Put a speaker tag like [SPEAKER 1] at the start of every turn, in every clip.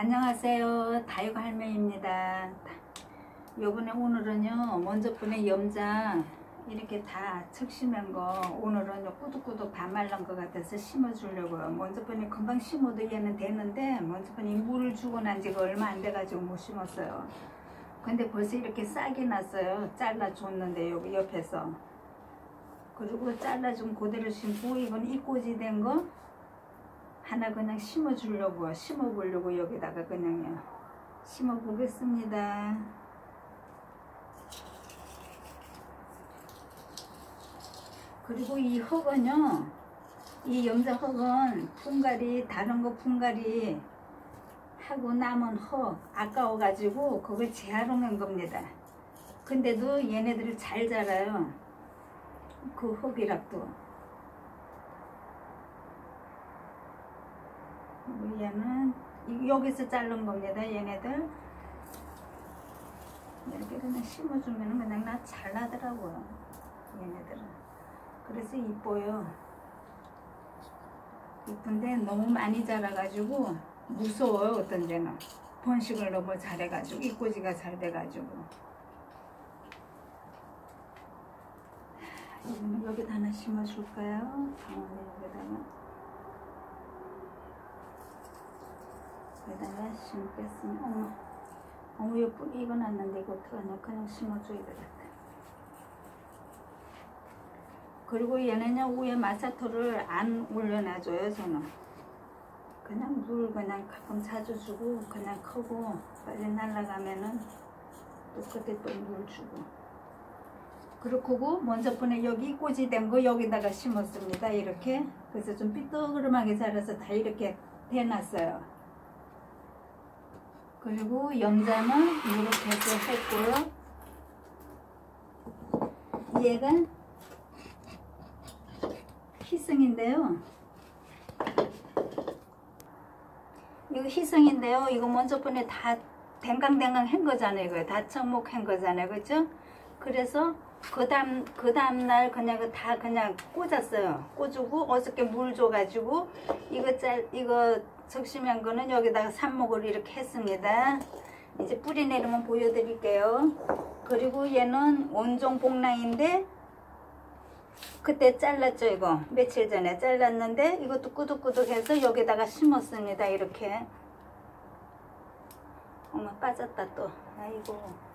[SPEAKER 1] 안녕하세요. 다육 할매입니다. 요번에 오늘은요 먼저 분의 염자 이렇게 다 측심한 거 오늘은 꾸덕꾸덕 다 말른 것 같아서 심어 주려고요. 먼저 분이 금방 심어도 얘는 되는데 먼저 분이 물을 주고 난 지가 얼마 안 돼 가지고 못 심었어요. 근데 벌써 이렇게 싹이 났어요. 잘라 줬는데 여기 옆에서. 그리고 잘라준 그대로 심고 이건 이꼬지 된거 하나 그냥 심어 주려고 심어 보려고 여기다가 그냥요 심어 보겠습니다. 그리고 이 흙은요 이 염자 흙은 분갈이 다른 거 분갈이 하고 남은 흙 아까워 가지고 그걸 재활용한 겁니다. 근데도 얘네들이 잘 자라요. 그 흙이락도 얘는 여기서 자른 겁니다 얘네들. 이렇게 그냥 심어주면 그냥 나 잘 나더라고요 얘네들은. 그래서 이뻐요. 이쁜데 너무 많이 자라가지고 무서워요 어떤 데는. 번식을 너무 잘해가지고 이꼬지가 잘 돼가지고. 이거는 여기다 하나 심어줄까요? 방원에 여기다가 여기다가 심겠습니다. 어머, 어머 이 뿌리 익어놨는데 이거 어떡하냐 그냥 심어줘야 되겠다. 그리고 얘는요 위에 마사토를 안 올려놔줘요 저는. 그냥 물 그냥 가끔 자주 주고 그냥 크고 빨리 날아가면은 또 그때 또 물 주고. 그렇고 먼저 분에 여기 꼬지 된 거 여기다가 심었습니다. 이렇게 그래서 좀 삐뚤그름하게 자라서 다 이렇게 대놨어요. 그리고 염자는 이렇게 해서 했고요. 얘가 희승인데요. 이거 희승인데요. 이거 먼저 분에 다 댕강댕강 한 거잖아요. 이거 다 청목 한 거잖아요. 그죠? 그래서 그 다음, 그 다음날 그냥 다 그냥 꽂았어요. 꽂고 어저께 물 줘가지고 이거 짤, 이거 적심한 거는 여기다가 삽목을 이렇게 했습니다. 이제 뿌리 내리면 보여드릴게요. 그리고 얘는 원종 복랑인데 그때 잘랐죠 이거. 며칠 전에 잘랐는데 이것도 꾸덕꾸덕해서 여기다가 심었습니다 이렇게. 어머 빠졌다 또. 아이고.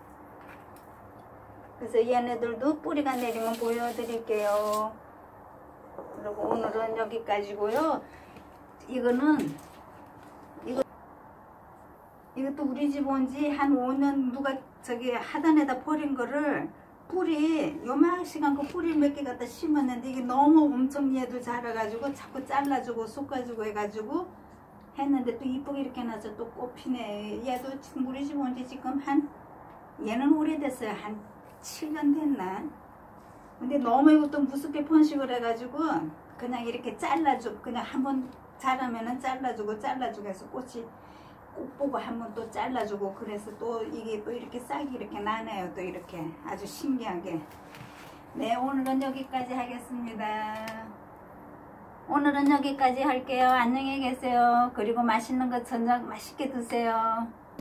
[SPEAKER 1] 그래서 얘네들도 뿌리가 내리면 보여드릴게요. 그리고 오늘은 여기까지고요. 이거는 이거 이것도 우리 집 온 지 한 5년 누가 저기 하단에다 버린 거를 뿌리 요만시간 그 뿌리 몇 개 갖다 심었는데 이게 너무 엄청 얘도 자라가지고 자꾸 잘라주고 솎아주고 해가지고 했는데 또 이쁘게 이렇게 나서 또 꽃피네. 얘도 지금 우리 집 온 지 지금 한 얘는 오래됐어요. 한 7년 됐나 근데 너무 이것도 무섭게 번식을 해가지고 그냥 이렇게 잘라주고 그냥 한번 자라면은 잘라주고 잘라주고 해서 꽃이 꽃 보고 한 번 또 잘라주고 그래서 또 이게 또 이렇게 싹이 이렇게 나네요 또 이렇게. 아주 신기하게. 네 오늘은 여기까지 하겠습니다. 오늘은 여기까지 할게요. 안녕히 계세요. 그리고 맛있는 거 저녁 맛있게 드세요